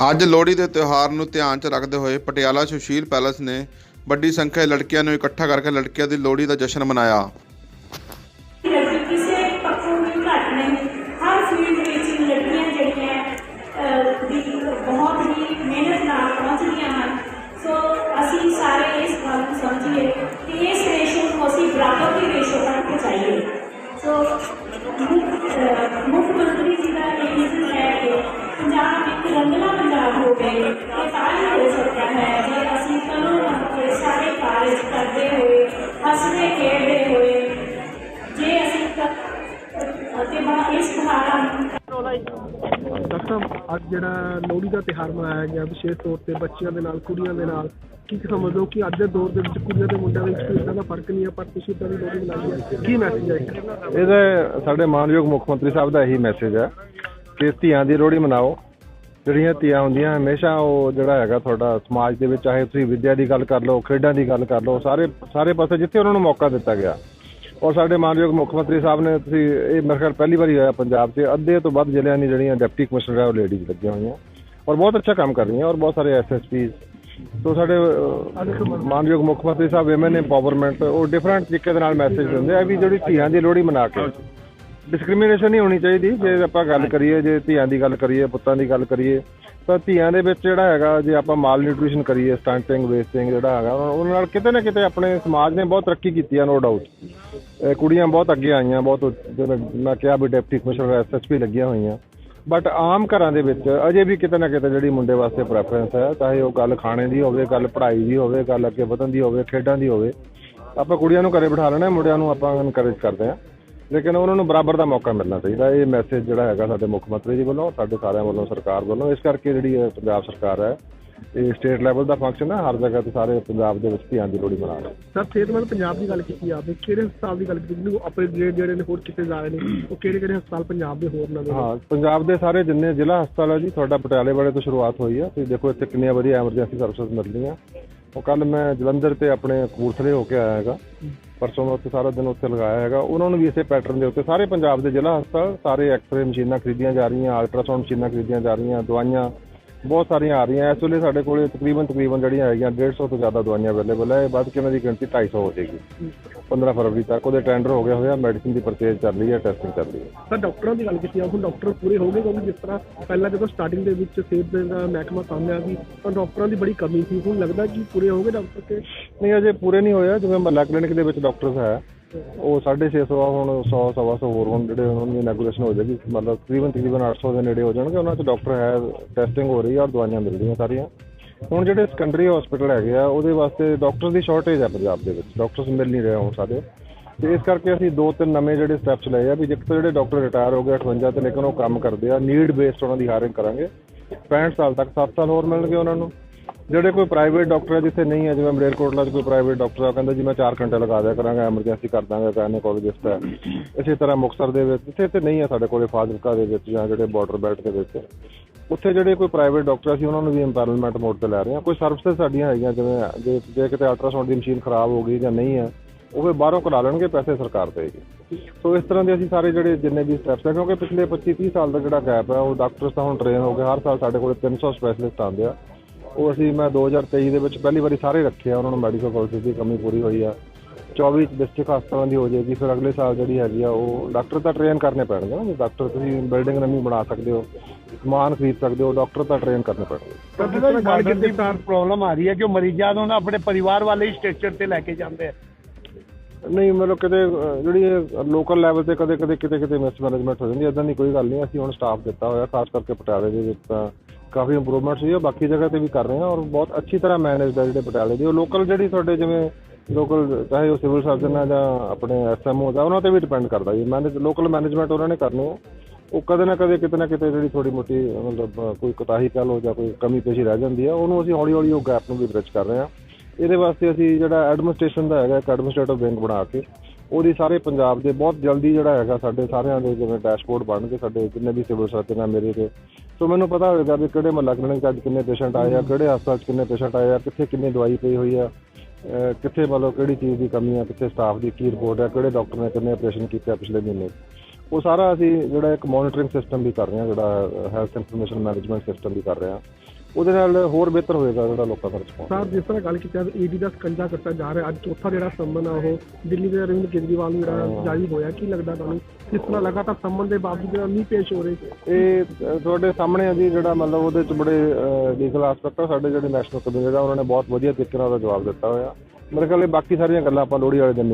ਅੱਜ ਲੋਹੜੀ ਦੇ ਤਿਉਹਾਰ ਨੂੰ ਧਿਆਨ 'ਚ ਰੱਖਦੇ ਹੋਏ ਪਟਿਆਲਾ ਸੁਸ਼ੀਲ ਪੈਲੇਸ ਨੇ ਵੱਡੀ ਸੰਖਿਆ ਲੜਕੀਆਂ ਨੂੰ ਇਕੱਠਾ ਕਰਕੇ ਲੜਕੀਆਂ ਦੀ ਲੋਹੜੀ ਦਾ ਜਸ਼ਨ ਮਨਾਇਆ। ਖੇਡਦੇ ਹੋਏ ਜੇ ਅਸੀਂ ਕ- ਅਤੇ ਬਾ ਇਸ ਤਿਉਹਾਰਾਂ ਨੂੰ ਡਾਕਟਰ ਸਾਹਿਬ ਅੱਜ ਜਿਹੜਾ ਲੋਹੜੀ ਦਾ ਤਿਉਹਾਰ ਮਨਾਇਆ ਗਿਆ ਵਿਸ਼ੇਸ਼ ਤੌਰ ਤੇ ਬੱਚਿਆਂ ਦੇ ਨਾਲ ਕੁੜੀਆਂ ਦੇ ਨਾਲ ਕੀ ਸਮਝਦੇ ਹੋ ਕਿ ਅੱਜ ਦੇ ਦੌਰ ਦੇ ਵਿੱਚ ਕੁੜੀਆਂ ਤੇ ਮੁੰਡਿਆਂ ਦੇ ਵਿੱਚ ਕੋਈ ਇਦਾਂ ਦਾ ਫ਼ਰਕ ਨਹੀਂ ਹੈ ਪਰ ਤੁਸੀਂ ਇਦਾਂ ਦੀ ਲੋਹੜੀ ਮਨਾਈ ਹੈ? ਕੀ ਮੈਸੇਜ ਹੈ? ਇਹਦਾ ਸਾਡੇ ਮਾਨਯੋਗ ਮੁੱਖ ਮੰਤਰੀ ਸਾਹਿਬ ਦਾ ਇਹੀ ਮੈਸੇਜ ਹੈ ਕਿ ਧੀਆਂ ਦੀ ਲੋਹੜੀ ਮਨਾਓ ਜਿਹੜੀਆਂ ਧੀਆਂ ਹੁੰਦੀਆਂ ਹਮੇਸ਼ਾ ਉਹ ਜਿਹੜਾ ਹੈਗਾ ਤੁਹਾਡਾ ਸਮਾਜ ਦੇ ਵਿੱਚ, ਚਾਹੇ ਤੁਸੀਂ ਵਿੱਦਿਆ ਦੀ ਗੱਲ ਕਰ ਲਓ, ਖੇਡਾਂ ਦੀ ਗੱਲ ਕਰ ਲਓ, ਸਾਰੇ ਸਾਰੇ ਪਾਸੇ ਜਿੱਥੇ ਉਹਨਾਂ ਨੂੰ ਮੌਕਾ ਦਿੱਤਾ ਗਿਆ। ਔਰ ਸਾਡੇ ਮਾਨਯੋਗ ਮੁੱਖ ਮੰਤਰੀ ਸਾਹਿਬ ਨੇ ਤੁਸੀਂ, ਇਹ ਮੇਰੇ ਖਿਆਲ ਪਹਿਲੀ ਵਾਰੀ ਹੋਇਆ ਪੰਜਾਬ 'ਚ, ਅੱਧੇ ਤੋਂ ਵੱਧ ਜ਼ਿਲ੍ਹਿਆਂ ਦੀ ਜਿਹੜੀਆਂ ਡਿਪਟੀ ਕਮਿਸ਼ਨਰ ਹੈ ਉਹ ਲੇਡੀਜ਼ ਲੱਗੀਆਂ ਹੋਈਆਂ। ਔਰ ਬਹੁਤ ਅੱਛਾ ਕੰਮ ਕਰ ਰਹੀਆਂ, ਔਰ ਬਹੁਤ ਸਾਰੇ ਐਸਐਸਪੀਜ਼ ਸੋ ਸਾਡੇ ਮਾਨਯੋਗ ਮੁੱਖ ਮੰਤਰੀ ਸਾਹਿਬ ਵਿਮਨ ਇੰਪਾਵਰਮੈਂਟ ਉਹ ਡਿਫਰੈਂਟ ਤਰੀਕੇ ਦੇ ਨਾਲ ਮੈਸੇਜ ਦਿੰਦੇ ਆ ਵੀ ਜਿਹੜੀ ਧੀਆਂ ਦੀ ਲੋਹੜੀ ਮਨਾ ਕੇ। ਡਿਸਕ੍ਰਿਮੀਨੇਸ਼ਨ ਨਹੀਂ ਹੋਣੀ ਚਾਹੀਦੀ ਜੇ ਆਪਾਂ ਗੱਲ ਕਰੀਏ ਜੇ ਧੀਆਂ ਦੀ ਗੱਲ ਕਰੀਏ ਪੁੱਤਾਂ ਦੀ ਗੱਲ ਕਰੀਏ ਤਾਂ ਧੀਆਂ ਦੇ ਵਿੱਚ ਜਿਹੜਾ ਹੈਗਾ ਜੇ ਆਪਾਂ ਮਾਲ ਨਿਊਟ੍ਰੀਸ਼ਨ ਕਰੀਏ ਸਟੰਟਿੰਗ ਵੇਸਟਿੰਗ ਜਿਹੜਾ ਹੈਗਾ ਉਹਨਾਂ ਨਾਲ ਕਿਤੇ ਨਾ ਕਿਤੇ ਆਪਣੇ ਸਮਾਜ ਨੇ ਬਹੁਤ ਤਰੱਕੀ ਕੀਤੀ ਆ ਨੋ ਡਾਊਟ ਕੁੜੀਆਂ ਬਹੁਤ ਅੱਗੇ ਆਈਆਂ ਬਹੁਤ ਮੈਂ ਕਿਹਾ ਵੀ ਡਿਪਟੀ ਕਮਿਸ਼ਨਰ ਐਸਐਸਪੀ ਲੱਗੀਆਂ ਹੋਈਆਂ। ਬਟ ਆਮ ਘਰਾਂ ਦੇ ਵਿੱਚ ਅਜੇ ਵੀ ਕਿਤੇ ਨਾ ਕਿਤੇ ਜਿਹੜੀ ਮੁੰਡੇ ਵਾਸਤੇ ਪ੍ਰੈਫਰੈਂਸ ਹੈ ਚਾਹੇ ਉਹ ਗੱਲ ਖਾਣੇ ਦੀ ਹੋਵੇ ਗੱਲ ਪੜ੍ਹਾਈ ਦੀ ਹੋਵੇ ਗੱਲ ਅੱਗੇ ਵਧਣ ਦੀ ਹੋਵੇ ਖੇਡਾਂ ਦੀ ਹੋਵੇ ਆਪਾਂ ਕੁੜੀਆਂ ਨੂੰ ਘਰੇ ਬਿਠਾ ਲੈਣਾ ਮੁੰਡਿਆਂ ਨੂੰ ਆਪਾਂ ਇਨਕਰੇਜ ਕਰਦੇ ਹਾਂ। ਲੇਕਿਨ ਉਹਨਾਂ ਨੂੰ ਬਰਾਬਰ ਦਾ ਮੌਕਾ ਮਿਲਣਾ ਚਾਹੀਦਾ। ਇਹ ਮੈਸੇਜ ਜਿਹੜਾ ਹੈਗਾ ਸਾਡੇ ਮੁੱਖ ਮੰਤਰੀ ਜੀ ਵੱਲੋਂ ਸਾਡੇ ਸਾਰਿਆਂ ਵੱਲੋਂ ਸਰਕਾਰ ਵੱਲੋਂ। ਇਸ ਕਰਕੇ ਜਿਹੜੀ ਪੰਜਾਬ ਸਰਕਾਰ ਹੈ ਇਹ ਸਟੇਟ ਲੈਵਲ ਦਾ ਫੰਕਸ਼ਨ ਹੈ। ਹਰ ਜਗ੍ਹਾ ਤੇ ਸਾਰੇ ਪੰਜਾਬ ਦੇ ਵਿੱਚ ਧੀਆਂ ਦੀ ਲੋਹੜੀ ਮਨਾ ਰਹੇ ਸਰ ਸਿਹਤਮੰਦ ਪੰਜਾਬ ਦੀ ਗੱਲ ਕੀਤੀ ਆਪਨੇ। ਕਿਹੜੇ ਹਸਪਤਾਲ ਦੀ ਗੱਲ ਕੀਤੀ? ਜਿਹਨੂੰ ਅਪਗ੍ਰੇਡ ਜਿਹੜੇ ਨੇ ਹੋਰ ਕਿਤੇ ਜਾ ਰਹੇ ਨੇ। ਉਹ ਕਿਹੜੇ ਕਿਹੜੇ ਹਸਪਤਾਲ ਪੰਜਾਬ ਦੇ ਹੋਰ ਨਵੇਂ? ਹਾਂ ਪੰਜਾਬ ਦੇ ਸਾਰੇ ਜਿੰਨੇ ਜ਼ਿਲ੍ਹਾ ਹਸਪਤਾਲ ਹੈ ਜੀ ਤੁਹਾਡਾ ਪਟਿਆਲੇ ਵਾਲੇ ਤੋਂ ਸ਼ੁਰੂਆਤ ਹੋਈ ਹੈ ਤੁਸੀਂ ਦੇਖੋ ਇੱਥੇ ਕਿੰਨੀਆਂ ਵਧੀਆ ਐਮਰਜੈਂਸੀ ਸਰਵਿਸਿਜ਼ ਮਿਲ ਰਹੀਆਂ ਉਹ ਕੱਲ ਮੈਂ ਜਲੰਧਰ ਤੇ ਆਪਣੇ ਕਪੂਰਥਲੇ ਹੋ ਕੇ ਆਇਆ ਹੈਗਾ। ਪਰਸੋਂ ਮੈਂ ਉੱਥੇ ਸਾਰਾ ਦਿਨ ਉੱਥੇ ਲਗਾਇਆ ਹੈਗਾ। ਉਹਨਾਂ ਨੂੰ ਵੀ ਇਸੇ ਪੈਟਰਨ ਦੇ ਉੱਤੇ ਸਾਰੇ ਪੰਜਾਬ ਦੇ ਜ਼ਿਲ੍ਹਾ ਹਸਪਤਾਲ ਸਾਰੇ ਐਕਸ-ਰੇ ਮਸ਼ੀਨਾਂ ਖਰੀਦੀਆਂ ਜਾ ਰਹੀਆਂ ਅਲਟਰਾਸਾਊਂਡ ਮਸ਼ੀਨਾਂ ਖਰੀਦੀਆਂ ਜਾ ਰਹੀਆਂ, ਦਵਾਈਆਂ ਬਹੁਤ ਸਾਰੀਆਂ ਆ ਰਹੀਆਂ। ਇਸ ਵੇਲੇ ਸਾਡੇ ਕੋਲੇ ਤਕਰੀਬਨ ਤਕਰੀਬਨ ਜਿਹੜੀਆਂ ਹੈਗੀਆਂ 150 ਤੋਂ ਜ਼ਿਆਦਾ ਦਵਾਈਆਂ ਅਵੇਲੇਬਲ ਹੈ। ਬਾਅਦ ਕਿ ਉਹਨਾਂ ਦੀ ਗਿਣਤੀ 250 ਹੋ ਜਾਏਗੀ। 15 ਫਰਵਰੀ ਤੱਕ ਉਹਦੇ ਟੈਂਡਰ ਹੋ ਗਿਆ ਹੋਇਆ ਆ ਮੈਡੀਸਿਨ ਦੀ ਪਰਚੇਜ਼ ਚੱਲ ਰਹੀ ਹੈ ਟੈਸਟਿੰਗ ਚੱਲ ਰਹੀ ਹੈ। ਸਰ, ਡਾਕਟਰਾਂ ਦੀ ਗੱਲ ਕੀਤੀ ਆ, ਹੁਣ ਡਾਕਟਰ ਪੂਰੇ ਹੋ ਗਏ ਕਿਉਂਕਿ ਜਿਸ ਤਰ੍ਹਾਂ ਪਹਿਲਾਂ ਜਦੋਂ ਸਟਾਰਟਿੰਗ ਦੇ ਵਿੱਚ ਸਿਹਤ ਦਾ ਮਹਿਕਮਾ ਸਾਹਮਣੇ ਆ ਗਈ ਤਾਂ ਡਾਕਟਰਾਂ ਦੀ ਬੜੀ ਕਮੀ ਸੀ। ਹੁਣ ਲੱਗਦਾ ਕਿ ਪੂਰੇ ਹੋ ਗਏ ਡਾਕਟਰ ਤੇ ਨਹੀਂ, ਅਜੇ ਪੂਰੇ ਨਹੀਂ ਹੋਇਆ ਜਿਵੇਂ ਮਹੱਲਾ ਕਲੀਨਿਕ ਦੇ ਵਿੱਚ ਡਾਕਟਰਸ ਹੈ, ਉਹ 650 ਆ, ਹੁਣ 100 ਸਵਾ ਸੌ ਹੋਰ ਹੁਣ ਜਿਹੜੇ ਉਹਨਾਂ ਦੀ ਇਨੈਗੂਰੇਸ਼ਨ ਹੋ ਜਾਏਗੀ। ਮਤਲਬ ਤਕਰੀਬਨ ਤਕਰੀਬਨ 800 ਦੇ ਨੇੜੇ ਹੋ ਜਾਣਗੇ। ਉਹਨਾਂ 'ਚ ਡਾਕਟਰ ਹੈ ਟੈਸਟਿੰਗ ਹੋ ਰਹੀ ਹੈ ਔਰ ਦਵਾਈਆਂ ਮਿਲ ਰਹੀਆਂ ਸਾਰੀਆਂ। ਹੁਣ ਜਿਹੜੇ ਸੈਕੰਡਰੀ ਹਸਪੀਟਲ ਹੈਗੇ ਆ, ਉਹਦੇ ਵਾਸਤੇ ਡਾਕਟਰ ਦੀ ਸ਼ਾਰਟੇਜ ਹੈ ਪੰਜਾਬ ਦੇ ਵਿੱਚ। ਡਾਕਟਰਸ ਮਿਲ ਨਹੀਂ ਰਹੇ ਹੁਣ ਸਾਡੇ। ਤੇ ਇਸ ਕਰਕੇ ਅਸੀਂ ਦੋ ਤਿੰਨ ਨਵੇਂ ਜਿਹੜੇ ਸਟੈਪਸ ਲਏ ਆ ਵੀ ਜਿੱਥੇ ਜਿਹੜੇ ਡਾਕਟਰ ਰਿਟਾਇਰ ਹੋ ਗਏ 58 ਤੇ ਲੇਕਿਨ ਉਹ ਕੰਮ ਕਰਦੇ ਆ। ਨੀਡ ਬੇਸਡ ਉਹਨਾਂ ਦੀ ਹਾਇਰਿੰਗ ਕਰਾਂਗੇ। 65 ਸਾਲ ਤੱਕ 7 ਸਾਲ ਹੋਰ ਮਿਲਣਗੇ ਉਹਨਾਂ ਨੂੰ। ਜਿਹੜੇ ਕੋਈ ਪ੍ਰਾਈਵੇਟ ਡਾਕਟਰ ਹੈ ਜਿੱਥੇ ਨਹੀਂ ਹੈ ਜਿਵੇਂ ਮਲੇਰਕੋਟਲਾ 'ਚ ਕੋਈ ਪ੍ਰਾਈਵੇਟ ਡਾਕਟਰ ਆ ਕਹਿੰਦਾ ਜੀ ਮੈਂ 4 ਘੰਟੇ ਲਗਾ ਦਿਆ ਕਰਾਂਗਾ ਐਮਰਜੈਂਸੀ ਕਰ ਦਾਂਗਾ ਗਾਇਨੋਕੋਲੋਜਿਸਟ ਹੈ ਇਸੇ ਤਰ੍ਹਾਂ ਮੁਕਤਸਰ ਦੇ ਵਿੱਚ, ਜਿੱਥੇ ਤੇ ਨਹੀਂ ਹੈ ਸਾਡੇ ਕੋਲੇ ਫਾਜ਼ਿਲਕਾ ਦੇ ਵਿੱਚ ਜਾਂ ਜਿਹੜੇ ਬਾਰਡਰ ਬੈਲਟ ਦੇ ਵਿੱਚ। ਉੱਥੇ ਜਿਹੜੇ ਕੋਈ ਪ੍ਰਾਈਵੇਟ ਡਾਕਟਰ ਅਸੀਂ ਉਹਨਾਂ ਨੂੰ ਵੀ ਇੰਪੈਰਲਮੈਂਟ ਮੋਡ ਤੇ ਲੈ ਰਹੇ ਹਾਂ। ਕੋਈ ਸਰਵਿਸਿਜ਼ ਸਾਡੀਆਂ ਹੈਗੀਆਂ, ਜਿਵੇਂ ਜੇ ਜੇ ਕਿਤੇ ਅਲਟਰਾਸਾਊਂਡ ਦੀ ਮਸ਼ੀਨ ਖਰਾਬ ਹੋ ਗਈ ਜਾਂ ਨਹੀਂ ਹੈ ਉਹ ਫਿਰ ਬਾਹਰੋਂ ਕਰਾ ਲੈਣਗੇ ਪੈਸੇ ਸਰਕਾਰ ਦੇਗੀ ਸੋ ਇਸ ਤਰ੍ਹਾਂ ਦੇ ਅਸੀਂ ਸਾਰੇ ਜਿਹੜੇ ਜਿੰਨੇ ਵੀ ਸਟੈਪਸ ਹੈ ਕਿਉਂਕਿ ਪਿਛਲੇ 25 30 ਸਾਲ ਦਾ ਜਿਹੜਾ ਗੈਪ ਹੈ ਉਹ ਡਾਕਟਰਸ ਤਾਂ ਹੁਣ ਟ੍ਰੇਨ ਹੋ ਗਏ, ਹਰ ਸਾਲ ਸਾਡੇ ਕੋਲ 300 ਸਪੈਸ਼ਲਿਸਟ ਆਉਂਦੇ ਆ। ਉਹ ਅਸੀਂ ਮੈਂ 2023 ਦੇ ਵਿੱਚ ਪਹਿਲੀ ਵਾਰੀ ਸਾਰੇ ਰੱਖੇ ਆ ਉਹਨਾਂ ਨੂੰ ਮੈਡੀਕਲ ਕਾਲਜ ਦੀ ਕਮੀ ਪੂਰੀ ਹੋਈ ਆ। 24 ਡਿਸਟ੍ਰਿਕਟ ਹਸਪਤਾਲਾਂ ਦੀ ਹੋ ਜਾਏਗੀ ਫਿਰ ਅਗਲੇ ਸਾਲ ਜਿਹੜੀ ਹੈਗੀ ਆ ਉਹ ਡਾਕਟਰ ਤਾਂ ਟ੍ਰੇਨ ਕਰਨੇ ਪੈਣਗੇ ਨਾ ਜੇ ਡਾਕਟਰ ਤੁਸੀਂ ਬਿਲਡਿੰਗ ਨਵੀਂ ਬਣਾ ਸਕਦੇ ਹੋ ਸਮਾਨ ਖਰੀਦ ਸਕਦੇ ਹੋ ਡਾਕਟਰ ਤਾਂ ਟ੍ਰੇਨ ਕਰਨੇ ਪੈਣਗੇ। ਗੱਲ ਗਾਰਡਨ ਦੀ ਪ੍ਰੋਬਲਮ ਆ ਰਹੀ ਹੈ ਕਿ ਉਹ ਮਰੀਜ਼ਾਂ ਨੂੰ ਨਾ ਆਪਣੇ ਪਰਿਵਾਰ ਵਾਲੇ ਹੀ ਸਟ੍ਰਕਚਰ ਤੇ ਲੈ ਕੇ ਜਾਂਦੇ ਆ? ਨਹੀਂ ਮਤਲਬ ਕਿਤੇ ਜਿਹੜੀ ਲੋਕਲ ਲੈਵਲ ਤੇ ਕਦੇ ਕਦੇ ਕਿਤੇ ਕਿਤੇ ਮਿਸਮੈਨੇਜਮੈਂਟ ਹੋ ਜਾਂਦੀ ਇਦਾਂ ਦੀ ਕੋਈ ਗੱਲ ਨਹੀਂ ਅਸੀਂ ਹੁਣ ਸਟਾਫ ਦਿੱਤਾ ਹੋਇਆ ਖਾਸ ਕਰਕੇ ਪਟਿਆਲੇ ਦੇ ਵਿੱਚ ਤਾਂ। ਕਾਫੀ ਇੰਪਰੂਵਮੈਂਟਸ ਹੋਈ ਹੈ ਬਾਕੀ ਜਗ੍ਹਾ ਤੇ ਵੀ ਕਰ ਰਹੇ ਹਾਂ ਔਰ ਬਹੁਤ ਅੱਛੀ ਤਰ੍ਹਾਂ ਮੈਨੇਜਡ ਹੈ ਜਿਹੜੇ ਪਟਿਆਲੇ ਦੀ, ਉਹ ਲੋਕਲ ਜਿਹੜੀ ਤੁਹਾਡੇ ਜਿਵੇਂ ਲੋਕਲ ਚਾਹੇ ਉਹ ਸਿਵਲ ਸਰਜਨ ਹੈ ਜਾਂ ਆਪਣੇ ਐਸਐਮਓ ਦਾ, ਉਹਨਾਂ ਤੇ ਵੀ ਡਿਪੈਂਡ ਕਰਦਾ ਜੀ। ਮੈਨੇਜ ਲੋਕਲ ਮੈਨੇਜਮੈਂਟ ਉਹਨਾਂ ਨੇ ਕਰਨੀ ਹੈ। ਉਹ ਕਦੇ ਨਾ ਕਦੇ ਕਿਤੇ ਨਾ ਕਿਤੇ ਜਿਹੜੀ ਥੋੜੀ ਮੋਟੀ, ਮਤਲਬ, ਕੋਈ ਕੋਤਾਹੀ ਕਹ ਲਓ ਜਾਂ ਕੋਈ ਕਮੀ ਪੇਸ਼ੀ ਰਹਿ ਜਾਂਦੀ ਹੈ, ਉਹਨੂੰ ਅਸੀਂ ਹੌਲੀ ਹੌਲੀ ਉਹ ਗੈਪ ਨੂੰ ਵੀ ਬ੍ਰਿਜ ਕਰ ਰਹੇ ਹਾਂ। ਇਹਦੇ ਵਾਸਤੇ ਅਸੀਂ ਜਿਹੜਾ ਐਡਮਿਨਿਸਟ੍ਰੇਸ਼ਨ ਦਾ ਹੈਗਾ, ਇੱਕ ਐਡਮਿਨਿਸਟ੍ਰੇਟਿਵ ਵਿੰਗ ਬਣਾ ਕੇ ਉਹਦੀ ਸਾਰੇ ਪੰਜਾਬ ਦੇ ਬਹੁਤ ਜਲਦੀ ਜਿਹੜਾ ਹੈਗਾ ਸਾਡੇ ਸਾਰਿਆਂ ਦੇ ਜਿਵੇਂ ਡੈਸ਼ਬੋਰਡ ਬਣਨਗੇ ਸਾਡੇ ਜਿੰਨੇ ਵੀ ਸਿਵਲ ਸਰਜਨ ਆ ਮੇਰੇ ਤੇ। ਸੋ ਮੈਨੂੰ ਪਤਾ ਹੋਵੇਗਾ ਵੀ ਕਿਹੜੇ ਮਹੱਲਾ ਕਲੀਨਿਕ 'ਚ ਅੱਜ ਕਿੰਨੇ ਪੇਸ਼ੈਂਟ ਆਏ ਆ, ਕਿਹੜੇ ਹਸਪਤਾਲ 'ਚ ਕਿੰਨੇ ਪੇਸ਼ੈਂਟ ਆਏ ਆ, ਕਿੱਥੇ ਕਿੰਨੀ ਦਵਾਈ ਪਈ ਹੋਈ ਆ ਕਿੱਥੇ ਮਤਲਬ ਕਿਹੜੀ ਚੀਜ਼ ਦੀ ਕਮੀ ਆ, ਕਿੱਥੇ ਸਟਾਫ ਦੀ ਕੀ ਰਿਪੋਰਟ ਆ, ਕਿਹੜੇ ਡਾਕਟਰ ਨੇ ਕਿੰਨੇ ਆਪਰੇਸ਼ਨ ਕੀਤੇ ਆ ਪਿਛਲੇ ਮਹੀਨੇ। ਉਹ ਸਾਰਾ ਅਸੀਂ ਜਿਹੜਾ ਇੱਕ ਮੋਨੀਟਰਿੰਗ ਸਿਸਟਮ ਵੀ ਕਰ ਰਹੇ ਹਾਂ ਜਿਹੜਾ ਹੈਲਥ ਇਨਫੋਰਮੇਸ਼ਨ ਮੈਨੇਜਮੈਂਟ ਸਿਸਟਮ ਵੀ ਕਰ ਰਹੇ ਹਾਂ ਉਹਦੇ ਨਾਲ ਹੋਰ ਬਿਹਤਰ ਹੋਏਗਾ ਜਿਹੜਾ ਲੋਕਾਂ ਦਾ ਰਿਸਪੌਂਸ ਸਰ ਜਿਸ ਤਰ੍ਹਾਂ ਗੱਲ ਕੀਤੀ ਜਾਵੇ ਈਡੀ ਦਾ ਸਕੰਜਾ ਕੱਟਿਆ ਜਾ ਰਿਹਾ ਅੱਜ ਚੌਥਾ ਜਿਹੜਾ ਸੰਮਨ ਆ ਉਹ ਦਿੱਲੀ ਦੇ ਅਰਵਿੰਦ ਕੇਜਰੀਵਾਲ ਨੂੰ ਜਿਹੜਾ ਜਾਰੀ ਹੋਇਆ ਕੀ ਲੱਗਦਾ ਤੁਹਾਨੂੰ? ਕਿਸ ਤਰ੍ਹਾਂ ਲਗਾਤਾਰ ਸੰਮਨ ਦੇ ਬਾਵਜੂਦ ਜਿਹੜਾ ਨਹੀਂ ਪੇਸ਼ ਹੋ ਰਹੇ ਇਹ ਤੁਹਾਡੇ ਸਾਹਮਣੇ ਆ ਜੀ ਜਿਹੜਾ ਮਤਲਬ ਉਹਦੇ ਚ ਬੜੇ ਲੀਗਲ ਐਸਪੈਕਟ ਆ ਸਾਡੇ ਜਿਹੜੇ ਨੈਸ਼ਨਲ ਕਬੀਨੇ ਦਾ ਉਹਨਾਂ ਨੇ ਬਹੁਤ ਵਧੀਆ ਤਰੀਕੇ ਨਾਲ ਉਹਦਾ ਜਵਾਬ ਦਿੱਤਾ ਹੋਇਆ। ਮੇਰੇ ਖਿਆਲ ਇਹ ਬਾਕੀ ਸਾਰੀਆਂ ਗੱਲਾਂ ਆਪਾਂ ਲੋਹੜੀ ਵਾਲੇ ਦਿਨ